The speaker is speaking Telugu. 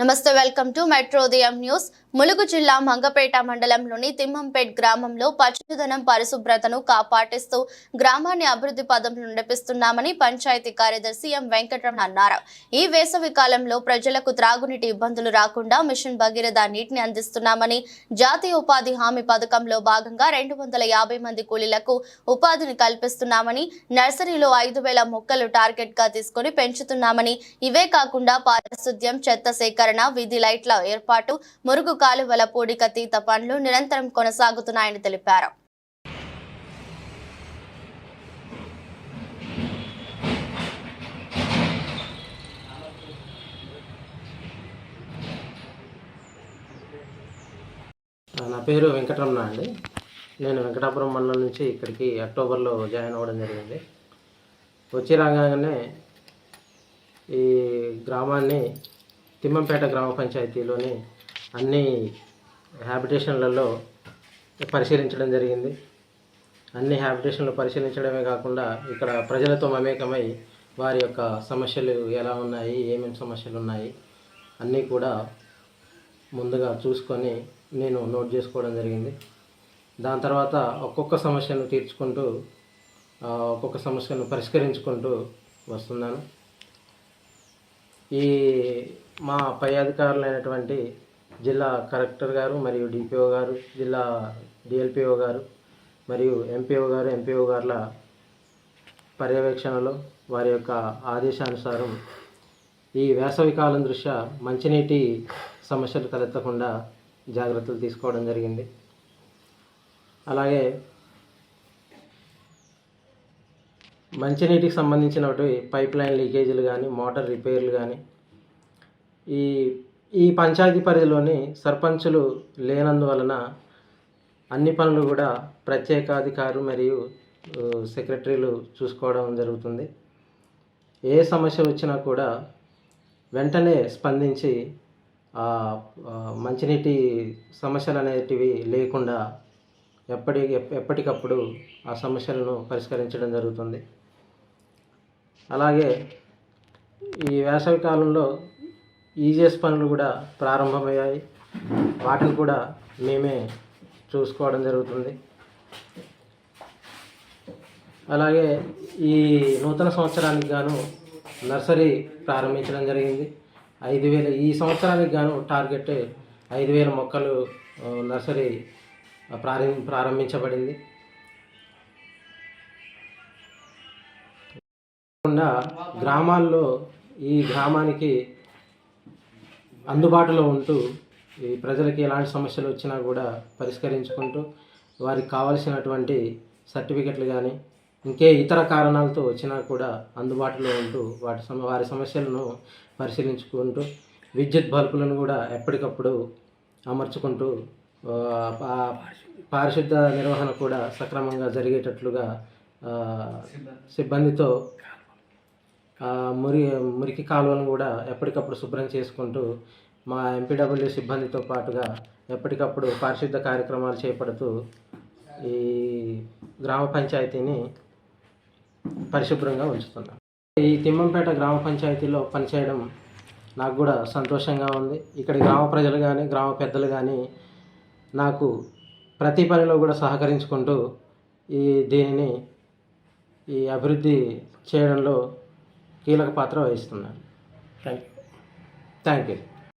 నమస్తే వెల్కమ్ టు మెట్రోదయం న్యూస్ ములుగు జిల్లా మంగపేట మండలంలోని తిమ్మంపేట్ గ్రామంలో పచ్చదనం పరిశుభ్రతను కాపాటిస్తూ గ్రామాన్ని అభివృద్ధి పదంలో నడిపిస్తున్నామని పంచాయతీ కార్యదర్శి ఎం వెంకటరమణ అన్నారు. ఈ వేసవి కాలంలో ప్రజలకు త్రాగునీటి ఇబ్బందులు రాకుండా మిషన్ భగీరథ నీటిని అందిస్తున్నామని జాతీయ ఉపాధి హామీ పథకంలో భాగంగా రెండు వందల యాభై మంది కూలీలకు ఉపాధిని కల్పిస్తున్నామని నర్సరీలో ఐదు వేల మొక్కలు టార్గెట్గా తీసుకుని పెంచుతున్నామని ఇవే కాకుండా పారిశుద్ధ్యం చెత్త సేకరణ వీధి లైట్ల ఏర్పాటు మురుగు కాలువల పూడికతీత పనులు నిరంతరం కొనసాగుతున్నాయని తెలిపారు. నా పేరు వెంకటరమణ అండి. నేను వెంకటాపురం మండలం నుంచి ఇక్కడికి అక్టోబర్లో జాయిన్ అవ్వడం జరిగింది. వచ్చి రాగానే ఈ గ్రామాన్ని తిమ్మంపేట గ్రామ పంచాయతీలోని అన్ని హ్యాబిటేషన్లలో పరిశీలించడం జరిగింది. అన్ని హ్యాబిటేషన్లు పరిశీలించడమే కాకుండా ఇక్కడ ప్రజలతో మమేకమై వారి యొక్క సమస్యలు ఎలా ఉన్నాయి ఏమేమి సమస్యలు ఉన్నాయి అన్నీ కూడా ముందుగా చూసుకొని నేను నోట్ చేసుకోవడం జరిగింది. దాని తర్వాత ఒక్కొక్క సమస్యను తీర్చుకుంటూ ఒక్కొక్క సమస్యను పరిష్కరించుకుంటూ వస్తున్నాను. ఈ మా పై అధికారులైనటువంటి జిల్లా కలెక్టర్ గారు మరియు డిపిఓ గారు జిల్లా డిఎల్పిఓ గారు మరియు ఎంపీఓ గారు ఎంపీఓ గారుల పర్యవేక్షణలో వారి యొక్క ఆదేశానుసారం ఈ వేసవి కాలం దృష్ట్యా మంచినీటి సమస్యలు తలెత్తకుండా జాగ్రత్తలు తీసుకోవడం జరిగింది. అలాగే మంచినీటికి సంబంధించినటువంటి పైప్ లైన్ లీకేజీలు కానీ మోటార్ రిపేర్లు కానీ ఈ ఈ పంచాయతీ పరిధిలోని సర్పంచులు లేనందువలన అన్ని పనులు కూడా ప్రత్యేకాధికారులు మరియు సెక్రటరీలు చూసుకోవడం జరుగుతుంది. ఏ సమస్య వచ్చినా కూడా వెంటనే స్పందించి మంచినీటి సమస్యలు అనేటివి లేకుండా ఎప్పటి ఎప్పటికప్పుడు ఆ సమస్యలను పరిష్కరించడం జరుగుతుంది. అలాగే ఈ వేసవి కాలంలో ఈజీఎస్ పనులు కూడా ప్రారంభమయ్యాయి. వాటిని కూడా మేమే చూసుకోవడం జరుగుతుంది. అలాగే ఈ నూతన సంవత్సరానికి గాను నర్సరీ ప్రారంభించడం జరిగింది. ఐదు వేల ఈ సంవత్సరానికి గాను టార్గెట్ ఐదు వేల మొక్కలు నర్సరీ ప్రారం ప్రారంభించబడింది. కాకుండా గ్రామాల్లో ఈ గ్రామానికి అందుబాటులో ఉంటూ ఈ ప్రజలకి ఎలాంటి సమస్యలు వచ్చినా కూడా పరిష్కరించుకుంటూ వారికి కావలసినటువంటి సర్టిఫికెట్లు కానీ ఇంకే ఇతర కారణాలతో వచ్చినా కూడా అందుబాటులో ఉంటూ వాటి సమ వారి సమస్యలను పరిశీలించుకుంటూ విద్యుత్ బల్బులను కూడా ఎప్పటికప్పుడు అమర్చుకుంటూ పారిశుద్ధ నిర్వహణ కూడా సక్రమంగా జరిగేటట్లుగా సిబ్బందితో మురి మురికి కాలువలను కూడా ఎప్పటికప్పుడు శుభ్రం చేసుకుంటూ మా ఎంపీడబ్ల్యూ సిబ్బందితో పాటుగా ఎప్పటికప్పుడు పారిశుద్ధ కార్యక్రమాలు చేపడుతూ ఈ గ్రామ పంచాయతీని పరిశుభ్రంగా ఉంచుతున్నాం. ఈ తిమ్మంపేట గ్రామ పంచాయతీలో పనిచేయడం నాకు కూడా సంతోషంగా ఉంది. ఇక్కడ గ్రామ ప్రజలు కానీ గ్రామ పెద్దలు కానీ నాకు ప్రతి పనిలో కూడా సహకరించుకుంటూ ఈ దీనిని ఈ అభివృద్ధి చేయడంలో కీలక పాత్ర వహిస్తున్నారు. Thank you thank you